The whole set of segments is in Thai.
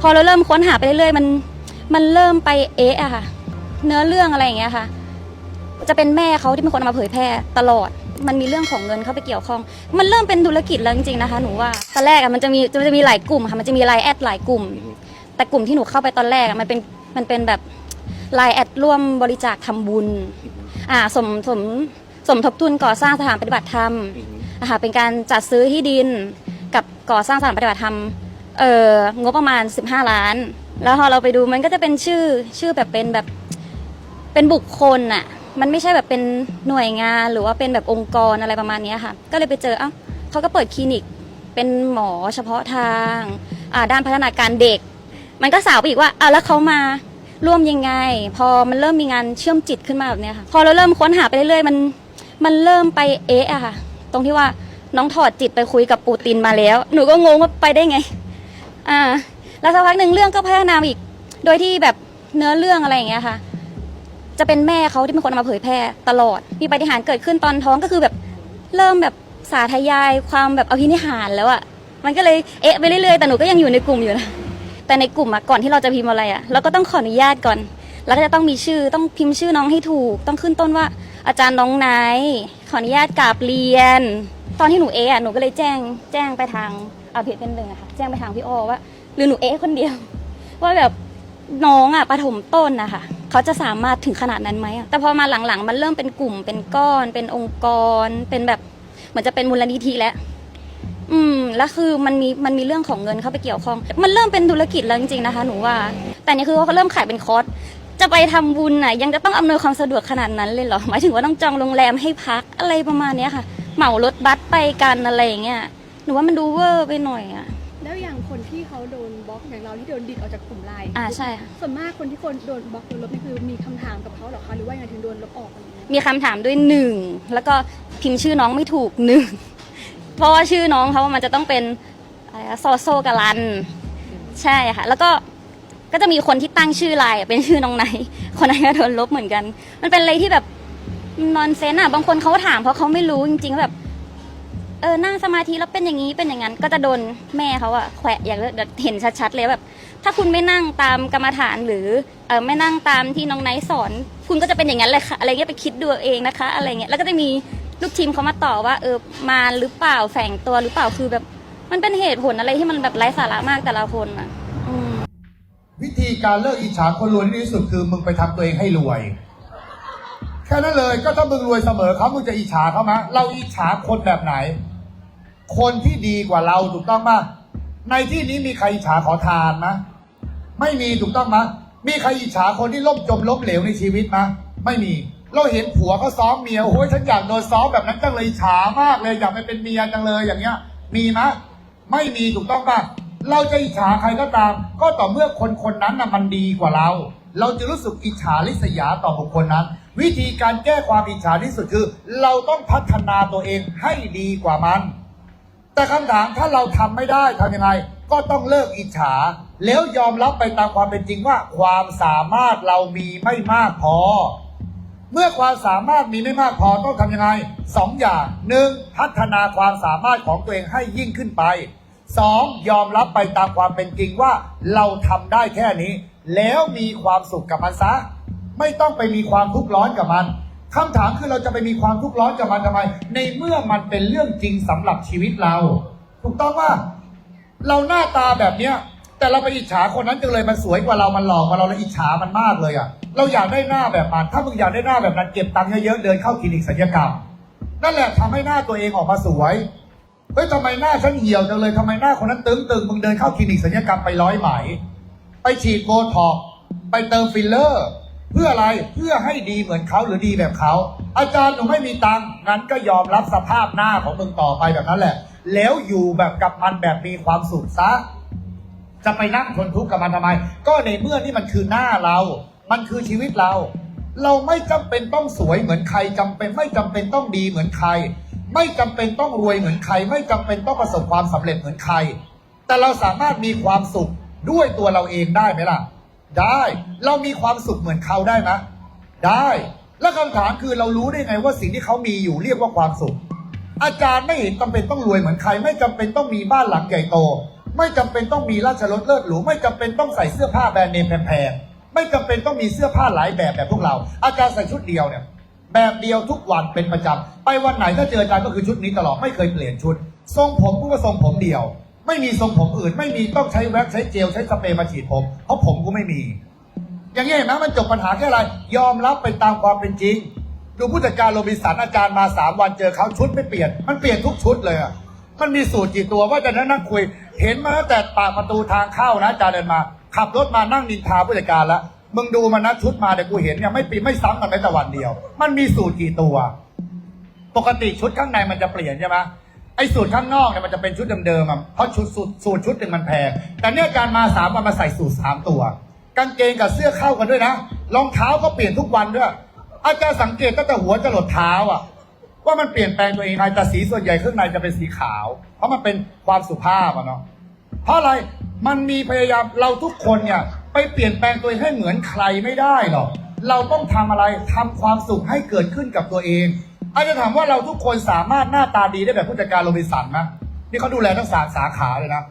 พอเราเริ่มค้นหาไปเรื่อยๆมันมันเริ่มไปเอะอะค่ะ เนื้อเรื่องอะไรอย่างเงี้ยค่ะ จะเป็นแม่เขาที่เป็นคนเอามาเผยแพร่ตลอด มันมีเรื่องของเงินเข้าไปเกี่ยวข้อง มันเริ่มเป็นธุรกิจแล้วจริงๆนะคะหนูว่าตอนแรกอะมันจะมีมันจะมีหลายกลุ่มค่ะมันจะมีไลน์แอดหลายกลุ่ม แต่กลุ่มที่หนูเข้าไปตอนแรกอะมันเป็นมันเป็นแบบไลน์แอดร่วมบริจาคทำบุญอ่าสมสมสมทบทุนก่อสร้างสถานปฏิบัติธรรมนะคะเป็นการจัดซื้อที่ดินกับก่อสร้างสถานปฏิบัติธรรม เอองบประมาณ 15 ล้าน แล้วพอเราไปดูมันก็จะเป็นชื่อชื่อแบบเป็นแบบเป็นบุคคลน่ะมันไม่ใช่แบบเป็นหน่วยงานหรือว่าเป็นแบบองค์กรอะไรประมาณนี้ค่ะ ก็เลยไปเจอเอ้าเขาก็เปิดคลินิกเป็นหมอเฉพาะทางอ่าด้านพัฒนาการเด็ก มันก็สาวไปอีกว่าอะแล้วเขามาร่วมยังไง พอมันเริ่มมีงานเชื่อมจิตขึ้นมาแบบนี้ค่ะ พอเราเริ่มค้นหาไปเรื่อยๆมันมันเริ่มไปเอะอะค่ะ ตรงที่ว่าน้องถอดจิตไปคุยกับปูตินมาแล้ว หนูก็งงว่าไปได้ไง อ่า แล้วสักพักหนึ่งเรื่องก็พัฒนาอีก โดยที่แบบเนื้อเรื่องอะไรอย่างเงี้ยค่ะ จะเป็นแม่เขาที่เป็นคนเอามาเผยแพร่ตลอด มีปาฏิหารย์เกิดขึ้นตอนท้องก็คือแบบเริ่มแบบสาธยายความแบบอภินิหารแล้วอะมันก็เลยเอะไปเรื่อยๆแต่หนูก็ยังอยู่ในกลุ่มอยู่นะแต่ในกลุ่มอะก่อนที่เราจะพิมพ์อะไรอะเราก็ต้องขออนุญาตก่อน แล้วก็จะต้องมีชื่อต้องพิมพ์ชื่อน้องให้ถูก ต้องขึ้นต้นว่าอาจารย์น้องไนท์ขออนุญาตกราบเรียน ตอนที่หนูเอะอะหนูก็เลยแจ้งแจ้งไปทาง อาเพจเป็นหนึ่งอะค่ะแจ้งไปทางพี่อ้อว่า หรือหนูเอะคนเดียว ว่าแบบน้องอะปฐมต้นนะคะเขาจะสามารถถึงขนาดนั้นไหมอะแต่พอมาหลังๆ มันเริ่มเป็นกลุ่มเป็นก้อน เป็นองค์กร เป็นแบบเหมือนจะเป็นมูลนิธิแล้วอืมแล้วคือมันมีมันมีเรื่องของเงินเข้าไปเกี่ยวข้อง มันเริ่มเป็นธุรกิจแล้วจริงๆนะคะ หนูว่า แต่นี่คือเขาเริ่มขายเป็นคอร์สจะไปทำบุญน่ะยังจะต้องอำนวยความสะดวกขนาดนั้นเลยเหรอหมายถึงว่าต้องจองโรงแรมให้พักอะไรประมาณเนี้ยค่ะ เหมารถบัสไปกันอะไรอย่างเงี้ย หนูว่ามันดูเวอร์ไปหน่อยอะแล้วอย่างคนที่เขาโดนบล็อกอย่างเราที่โดนดิดออกจากกลุ่มไลน์อ่าใช่ค่ะ ส่วนมากคนที่คนโดนบล็อกโดนลบนี่คือมีคำถามกับเขาเหรอคะหรือว่ายังไงถึงโดนลบออกอะไรอย่างเงี้ยมีคำถามด้วยหนึ่งแล้วก็พิมพ์ชื่อน้องไม่ถูกหนึ่ง เพราะว่าชื่อน้องเขามันจะต้องเป็นอะไรอะโซโซกาลัน ใช่ค่ะ แล้วก็ก็จะมีคนที่ตั้งชื่อไลน์อะเป็นชื่อน้องไนท์คนนั้นก็โดนลบเหมือนกัน มันเป็นอะไรที่แบบนอนเซนอะบางคนเขาถามเพราะเขาไม่รู้จริงๆว่าแบบ เออนั่งสมาธิแล้วเป็นอย่างนี้เป็นอย่างนั้น ก็จะโดนแม่เขาอะแขวะอย่างเดียวเห็นชัดๆเลยแบบ ถ้าคุณไม่นั่งตามกรรมฐานหรือเออไม่นั่งตามที่น้องไนท์สอน คุณก็จะเป็นอย่างนั้นเลยค่ะอะไรเงี้ยไปคิดดูเองนะคะ อะไรเงี้ยแล้วก็จะมีลูกทีมเขามาต่อว่าเออมาหรือเปล่าแฝงตัวหรือเปล่าคือแบบ มันเป็นเหตุผลอะไรที่มันแบบไร้สาระมากแต่ละคนอะวิธีการเลิกอิจฉาคนรวยที่สุดคือมึงไปทำตัวเองให้รวยแค่นั้นเลยก็ถ้ามึงรวยเสมอเขามึงจะอิจฉาเขาไหมเราอิจฉาคนแบบไหน คนที่ดีกว่าเราถูกต้องปะในที่นี้มีใครอิจฉาขอทานไหมไม่มีถูกต้องไหมมีใครอิจฉาคนที่ล่มจมล้มเหลวในชีวิตไหมไม่มี เราเห็นผัวเขาซ้อมเมียโอ้ยฉันอยากโดนซ้อมแบบนั้นจังเลยฉามากเลยอยากไปเป็นเมียจังเลยอย่างเงี้ย มีไหมไม่มีถูกต้องปะเราจะอิจฉาใครก็ตาม ก็ต่อเมื่อคนคนนั้นน่ะมันดีกว่าเรา เราจะรู้สึกอิจฉาริษยาต่อบุคคลนั้น วิธีการแก้ความอิจฉาที่สุดคือ เราต้องพัฒนาตัวเองให้ดีกว่ามัน แต่คำถามถ้าเราทำไม่ได้ทำยังไง ก็ต้องเลิกอิจฉา แล้วยอมรับไปตามความเป็นจริงว่า ความสามารถเรามีไม่มากพอ เมื่อความสามารถมีไม่มากพอต้องทำยังไงสองอย่างหนึ่งพัฒนาความสามารถของตัวเองให้ยิ่งขึ้นไปสองยอมรับไปตามความเป็นจริงว่าเราทำได้แค่นี้ แล้วมีความสุขกับมันซะ ไม่ต้องไปมีความทุกข์ร้อนกับมัน คำถามคือเราจะไปมีความทุกข์ร้อนกับมันทำไม ในเมื่อมันเป็นเรื่องจริงสำหรับชีวิตเรา ถูกต้องว่า เราหน้าตาแบบเนี้ย แต่เราไปอิจฉาคนนั้นจังเลยมันสวยกว่าเรา มันหล่อกว่าเราเราอิจฉามันมากเลยอะ เราอยากได้หน้าแบบมัน ถ้ามึงอยากได้หน้าแบบนั้นเก็บตังค์เยอะๆเดินเข้าคลินิกศัลยกรรม นั่นแหละทำให้หน้าตัวเองออกมาสวยเฮ้ยทำไมหน้าฉันเหี่ยวจังเลยทำไมหน้าคนนั้นตึงตึงๆมึงเดินเข้าคลินิกศัลยกรรมไปร้อยไหม ไปฉีดโบท็อกไปเติมฟิลเลอร์ เพื่ออะไรเพื่อให้ดีเหมือนเขาหรือดีแบบเขา อาจารย์หนูไม่มีตังค์งั้นก็ยอมรับสภาพหน้าของมึงต่อไปแบบนั้นแหละ แล้วอยู่แบบกับมันแบบมีความสุขซะจะไปนั่งทนทุกข์กับมันทำไม ก็ในเมื่อนี่มันคือหน้าเรา มันคือชีวิตเรา เราไม่จำเป็นต้องสวยเหมือนใครจำเป็น ไม่จำเป็นต้องดีเหมือนใคร ไม่จำเป็นต้องรวยเหมือนใคร ไม่จำเป็นต้องประสบความสำเร็จเหมือนใคร แต่เราสามารถมีความสุขด้วยตัวเราเองได้ไหมล่ะ ได้ เรามีความสุขเหมือนเขาได้ไหมได้ แล้วคำถามคือเรารู้ได้ไงว่าสิ่งที่เขามีอยู่เรียกว่าความสุข อาจารย์ไม่เห็นจำเป็นต้องรวยเหมือนใคร ไม่จำเป็นต้องมีบ้านหลังใหญ่โต ไม่จำเป็นต้องมีราชรถเลิศหรูไม่จำเป็นต้องใส่เสื้อผ้าแบรนด์เนมแพงๆไม่จำเป็นต้องมีเสื้อผ้าหลายแบบแบบพวกเรา อาจารย์ใส่ชุดเดียวเนี่ยแบบเดียวทุกวันเป็นประจำไปวันไหนถ้าเจออาจารย์ก็คือชุดนี้ตลอดไม่เคยเปลี่ยนชุด ทรงผมกูก็ทรงผมเดียว ไม่มีทรงผมอื่น ไม่มีต้องใช้แว็กซ์ใช้เจลใช้สเปรย์มาฉีดผม เพราะผมกูไม่มี อย่างนี้เห็นไหมมันจบปัญหาแค่อะไร ยอมรับไปตามความเป็นจริง ดูผู้จัดการโรบินสันอาจารย์มาสามวันเจอเขาชุดไม่เปลี่ยน มันเปลี่ยนทุกชุดเลยอะมันมีสูตรกี่ตัวว่าจะนั่งคุย เห็นมาตั้งแต่ปากประตูทางเข้านะอาจารย์เดินมา ขับรถมานั่งนินทาผู้จัดการล้วมึงดูมันนะชุดมาเดี๋ยวกูเห็นเนี่ยไม่ปีไม่ซ้ำกันแม้แต่วันเดียว มันมีสูตรกี่ตัว ปกติชุดข้างในมันจะเปลี่ยนใช่ไหม อ้สูตรข้างนอกเนี่ยมันจะเป็นชุดเดิมๆอะเพราะชุดสูตรสูตรชุดหนึ่งมันแพง แต่เนี่ยการมาสามวันมาใส่สูตรสามตัว กางเกงกับเสื้อเข้ากันด้วยนะ รองเท้าก็เปลี่ยนทุกวันด้วย อาจารย์สังเกตตั้งแต่หัวจรดเท้าอะ ว่ามันเปลี่ยนแปลงตัวเองไงแต่สีส่วนใหญ่ข้างในจะเป็นสีขาว เพราะมันเป็นความสุภาพอะเนาะ เพราะอะไร มันมีพยายามเราทุกคนเนี่ยไปเปลี่ยนแปลงตัวเองให้เหมือนใครไม่ได้หรอก เราต้องทำอะไรทำความสุขให้เกิดขึ้นกับตัวเอง อาจจะถามว่าเราทุกคนสามารถหน้าตาดีได้แบบผู้จัดการโรบินสันไหมนี่เขาดูแลทั้งสามสาขาเลยนะ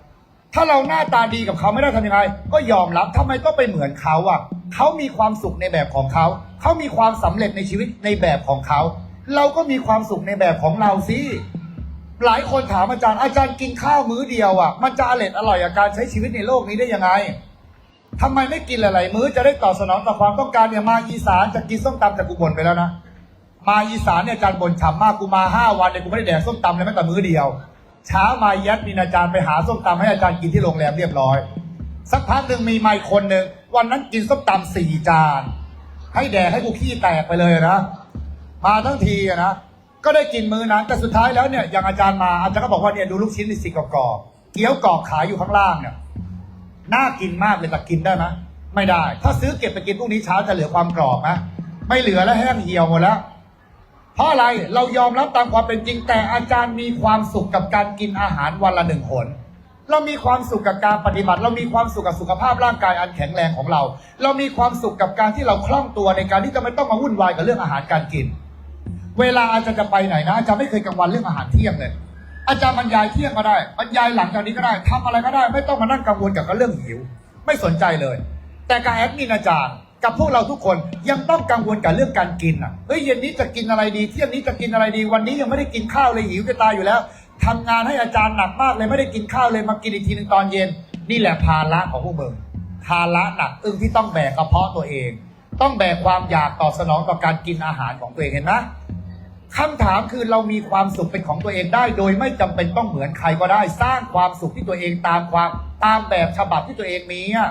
ถ้าเราหน้าตาดีกับเขาไม่ได้ทำยังไง ก็ยอมรับทำไมต้องไปเหมือนเขาอะเขามีความสุขในแบบของเขา เขามีความสำเร็จในชีวิตในแบบของเขา เราก็มีความสุขในแบบของเราสิ หลายคนถามอาจารย์อาจารย์กินข้าวมื้อเดียวอะ มันจะอร่อยอร่อยกับการใช้ชีวิตในโลกนี้ได้ยังไงทำไมไม่กินหลายๆมื้อจะได้ตอบสนองต่อความต้องการเนี่ยมาอีสานจะกินส้มตำจากกูบ่นไปแล้วนะ มาอีสานเนี่ยอาจารย์บ่นฉ่ำมากกูมาห้าวันเนี่ยกูไม่ได้แดกส้มตำเลยแม้แต่มื้อเดียว เช้ามายัดมินอาจารย์ไปหาส้มตำให้อาจารย์กินที่โรงแรมเรียบร้อย สักพักหนึ่งมีไมค์คนหนึ่งวันนั้นกินส้มตำสี่จาน ให้แดกให้กูขี้แตกไปเลยนะมาทั้งทีนะก็ได้กินมื้อนั้นแต่สุดท้ายแล้วเนี่ยอย่างอาจารย์มาอาจารย์ก็บอกว่าเนี่ยดูลูกชิ้นสิกรอบเกี๊ยวกรอบขายอยู่ข้างล่างเนี่ยน่ากินมากเลยแต่กินได้ไหมไม่ได้ ถ้าซื้อเก็บไปกินพรุ่งนี้เช้าจะเหลือความกรอบไหมไม่เหลือแล้วแห้งเหี่ยวหมดแล้ว เพราะอะไรเรายอมรับตามความเป็นจริง แต่อาจารย์มีความสุขกับการกินอาหารวันละหนึ่งหนเรามีความสุขกับการปฏิบัติ เรามีความสุขกับสุขภาพร่างกายอันแข็งแรงของเรา เรามีความสุขกับการที่เราคล่องตัวในการที่จะไม่ต้องมาวุ่นวายกับเรื่องอาหารการกิน เวลาอาจารย์จะไปไหนนะอาจารย์ไม่เคยกังวลเรื่องอาหารเที่ยงเลยอาจารย์บรรยายเที่ยงก็ได้ บรรยายหลังจากนี้ก็ได้ทำอะไรก็ได้ ไม่ต้องมานั่งกังวลกับเรื่องหิว ไม่สนใจเลย แต่การแอดมินอาจารย์ กับพวกเราทุกคนยังต้องกังวลกับเรื่องการกินอะเฮ้ยเย็นนี้จะกินอะไรดีเที่ยงนี้จะกินอะไรดี วันนี้ยังไม่ได้กินข้าวเลยหิวจะตายอยู่แล้วทำงานให้อาจารย์หนักมากเลยไม่ได้กินข้าวเลยมากินอีกทีหนึ่งตอนเย็น นี่แหละภาระของพวกมึงภาระหนักอึ้งที่ต้องแบกกระเพาะตัวเอง ต้องแบกความอยากตอบสนองต่อการกินอาหารของตัวเองเห็นไหมคำถามคือเรามีความสุขเป็นของตัวเองได้ โดยไม่จำเป็นต้องเหมือนใครก็ได้ สร้างความสุขที่ตัวเองตามความตามแบบฉบับที่ตัวเองมีอะ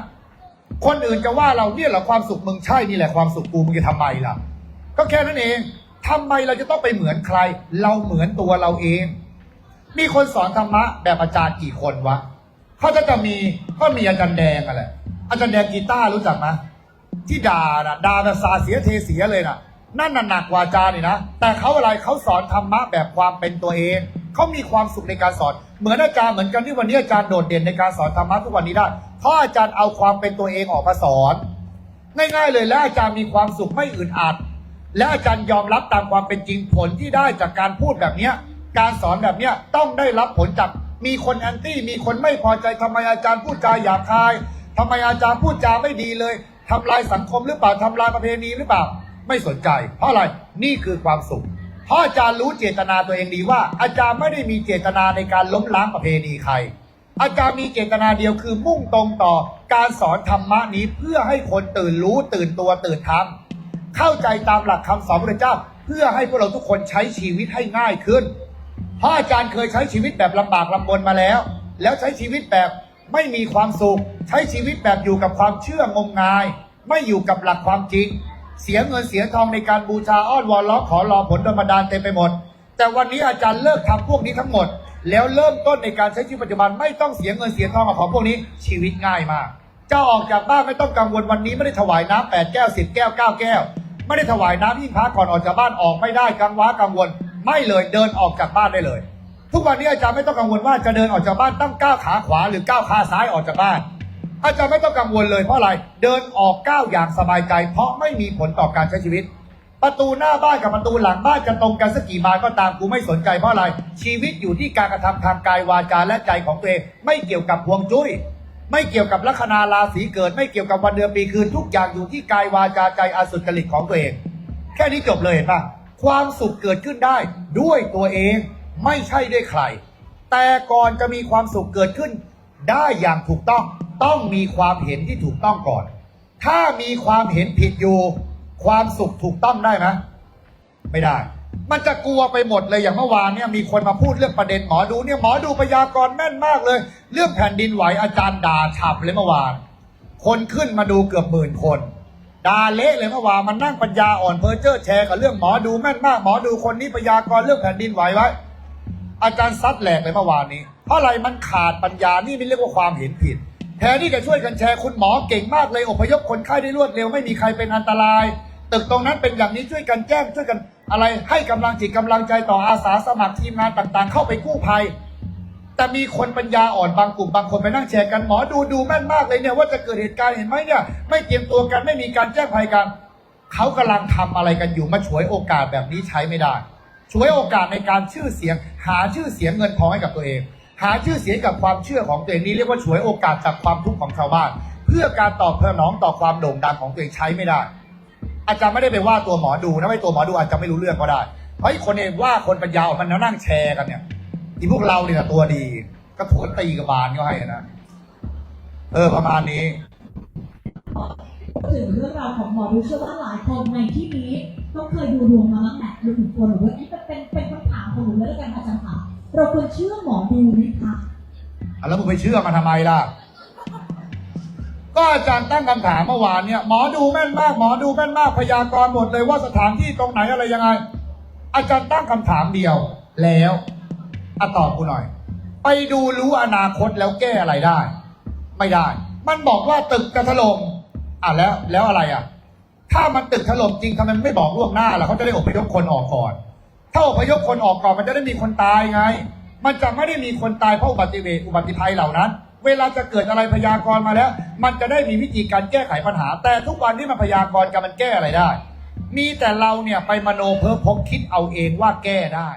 คนอื่นจะว่าเราเนี่ยเหรอความสุขมึงใช่นี่แหละความสุขกูมึงจะทำไมล่ะ ก็แค่นั้นเองทำไมเราจะต้องไปเหมือนใคร เราเหมือนตัวเราเอง มีคนสอนธรรมะแบบอาจารย์กี่คนวะเขาจะจะมีก็มีอาจารย์แดงอะแหละอาจารย์แดงกีตาร์รู้จักไหมที่ด่านะด่าแบบสาเสียเทเสียเลยนะนั่นน่ะหนักกว่าอาจารย์นี่นะแต่เขาอะไรเขาสอนธรรมะแบบความเป็นตัวเองเขามีความสุขในการสอน เหมือนอาจารย์เหมือนกันที่วันนี้อาจารย์โดดเด่นในการสอนธรรมะทุกวันนี้ได้ เพราะอาจารย์เอาความเป็นตัวเองออกมาสอน ง่ายๆเลยและอาจารย์มีความสุขไม่อึดอัด และอาจารย์ยอมรับตามความเป็นจริงผลที่ได้จากการพูดแบบเนี้ย การสอนแบบเนี้ยต้องได้รับผลจากมีคนแอนตี้มีคนไม่พอใจทำไมอาจารย์พูดจาหยาบคายทำไมอาจารย์พูดจาไม่ดีเลยทำลายสังคมหรือเปล่าทำลายประเพณีหรือเปล่าไม่สนใจ เพราะอะไรนี่คือความสุข เพราะอาจารย์รู้เจตนาตัวเองดีว่า อาจารย์ไม่ได้มีเจตนาในการล้มล้างประเพณีใคร อาจารย์มีเจตนาเดียวคือมุ่งตรงต่อการสอนธรรมะนี้เพื่อให้คนตื่นรู้ตื่นตัวตื่นธรรมเข้าใจตามหลักคำสอนพระเจ้า เพื่อให้พวกเราทุกคนใช้ชีวิตให้ง่ายขึ้น เพราะอาจารย์เคยใช้ชีวิตแบบลำบากลำบนมาแล้ว แล้วใช้ชีวิตแบบไม่มีความสุข ใช้ชีวิตแบบอยู่กับความเชื่องมงาย ไม่อยู่กับหลักความจริง เสียเงินเสียทองในการบูชาอ้อนวอนล้อขอรอผลธรรมดาลเต็มไปหมด แต่วันนี้อาจารย์เลิกทำพวกนี้ทั้งหมด แล้วเริ่มต้นในการใช้ชีวิตปัจจุบันไม่ต้องเสียเงินเสียทองกับของพวกนี้ ชีวิตง่ายมากเจ้าออกจากบ้านไม่ต้องกังวลวันนี้ไม่ได้ถวายน้ำแปดแก้วสิบแก้วเก้าแก้ว ไม่ได้ถวายน้ำยิ่งพระก่อนออกจากบ้านออกไม่ได้กังวากังวล ไม่เลยเดินออกจากบ้านได้เลย ทุกวันนี้อาจารย์ไม่ต้องกังวลว่าจะเดินออกจากบ้านตั้งก้าวขาขวาหรือก้าวขาซ้ายออกจากบ้าน อาจารย์ไม่ต้องกังวลเลยเพราะอะไรเดินออกก้าวอย่างสบายใจ เพราะไม่มีผลต่อการใช้ชีวิต ประตูหน้าบ้านกับประตูหลังบ้านจะตรงกันสักกี่บานก็ตามกูไม่สนใจเพราะอะไร ชีวิตอยู่ที่การกระทำทางกายวาจาและใจของตัวเองไม่เกี่ยวกับพวงจุ้ยไม่เกี่ยวกับลัคนาราศีเกิด ไม่เกี่ยวกับวันเดือนปีคืนทุกอย่างอยู่ที่กายวาจาใจอสุจริตของตัวเอง แค่นี้จบเลยเห็นปะความสุขเกิดขึ้นได้ด้วยตัวเองไม่ใช่ด้วยใคร แต่ก่อนจะมีความสุขเกิดขึ้น ได้อย่างถูกต้องต้องมีความเห็นที่ถูกต้องก่อน ถ้ามีความเห็นผิดอยู่ ความสุขถูกต้องได้ไหมไม่ได้ มันจะกลัวไปหมดเลยอย่างเมื่อวานเนี่ยมีคนมาพูดเรื่องประเด็นหมอดูเนี่ยหมอดูพยากรณ์แม่นมากเลย เรื่องแผ่นดินไหวอาจารย์ด่าฉับเลยเมื่อวาน คนขึ้นมาดูเกือบหมื่นคนด่าเละเลยเมื่อวานมันนั่งปัญญาอ่อนเพอเจอร์แชร์กับเรื่องหมอดูแม่นมากหมอดูคนนี้พยากรณ์เรื่องแผ่นดินไหวไว้ อาจารย์ซัดแหลกเลยเมื่อวานนี้ เพราะอะไรมันขาดปัญญานี่ไม่เรียกว่าความเห็นผิดแทนที่จะช่วยกันแชร์คุณหมอเก่งมากเลยอพยพคนไข้ได้รวดเร็วไม่มีใครเป็นอันตราย ตึกตรงนั้นเป็นอย่างนี้ช่วยกันแจ้งช่วยกันอะไรให้กำลังจิตกำลังใจต่ออาสาสมัครทีมงานต่างๆ เข้าไปกู้ภัย แต่มีคนปัญญาอ่อนบางกลุ่มบางคนไปนั่งแชร์กันหมอดูดูแม่นมากเลยเนี่ยว่าจะเกิดเหตุการณ์เห็นไหมเนี่ยไม่เตรียมตัวกันไม่มีการแจ้งภัยกันเขากำลังทำอะไรกันอยู่มาฉวยโอกาสแบบนี้ใช้ไม่ได้ฉวยโอกาสในการชื่อเสียง หาชื่อเสียงเงินทองให้กับตัวเอง หาชื่อเสียงกับความเชื่อของตัวเองนี่เรียกว่าฉวยโอกาสจากความทุกข์ของชาวบ้าน เพื่อการตอบสนองต่อความโด่งดังของตัวเองใช้ไม่ได้ อาจารย์ไม่ได้ไปว่าตัวหมอดูนะไม่ตัวหมอดูอาจจะไม่รู้เรื่องก็ได้เพราะไอ้คนเองว่าคนปัญญาอ่อนมันนั่งแชร์กันเนี่ยอีพวกเราเนี่ยตัวดี ก็ถวนตีกับบานก็ให้นะเออประมาณนี้ถึงเรื่องราวของหมอดูเชื่อว่าหลายคนในที่นี้ต้องเคยดูดวงมาบ้างแหละดูถึงตัวหนูด้วยนี่เป็นเป็นคำถามของหนูเลยแล้วกันอาจารย์ค่ะเราควรเชื่อหมอดูไหมคะอะแล้วมึงไปเชื่อมันทำไมล่ะ ก็อาจารย์ตั้งคำถามเมื่อวานเนี่ยหมอดูแม่นมากหมอดูแม่นมากพยากรณ์หมดเลยว่าสถานที่ตรงไหนอะไรยังไง อาจารย์ตั้งคำถามเดียว แล้วอะตอบกูหน่อย ไปดูรู้อนาคตแล้วแก้อะไรได้ ไม่ได้ มันบอกว่าตึกจะถล่มอะแล้วแล้วอะไรอะ ถ้ามันตึกถล่มจริงทำไมไม่บอกล่วงหน้าล่ะเขาจะได้อพยพคนออกก่อนถ้าอพยพคนออกก่อนมันจะได้มีคนตายไง มันจะไม่ได้มีคนตายเพราะอุบัติเหตุอุบัติภัยเหล่านั้น เวลาจะเกิดอะไรพยากรณ์มาแล้ว มันจะได้มีวิธีการแก้ไขปัญหา แต่ทุกวันที่มันพยากรณ์กันมันแก้อะไรได้ มีแต่เราเนี่ยไปมโนเพ้อพกคิดเอาเองว่าแก้ได้